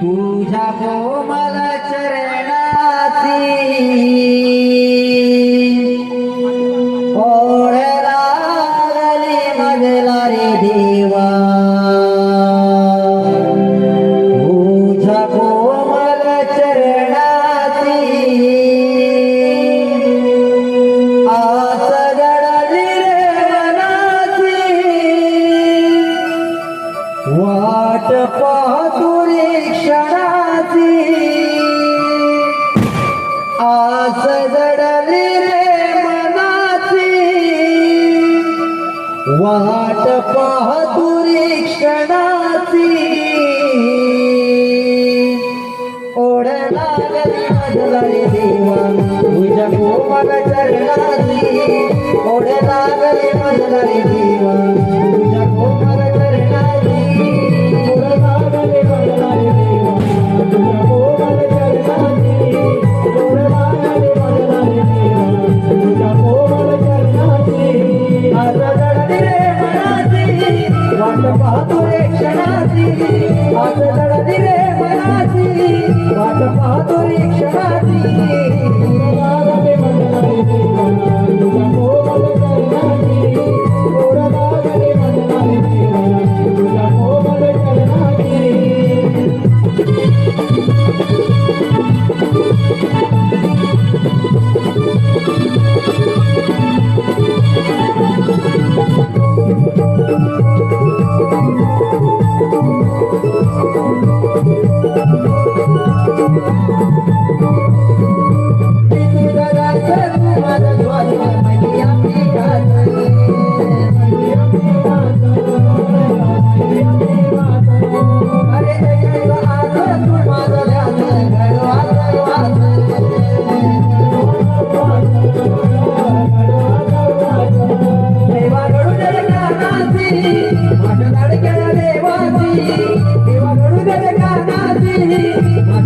तुझ्या कोमल चरणाची ओढ लागली मजला रे देवा. वाट पाहतुरी क्षणाची. आस जडली रे मनाची. वाट पाहतुरी क्षणाची. ओढ लागली मधुरी देवा तुझ्या गोपाला चरणा Gracias.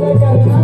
करना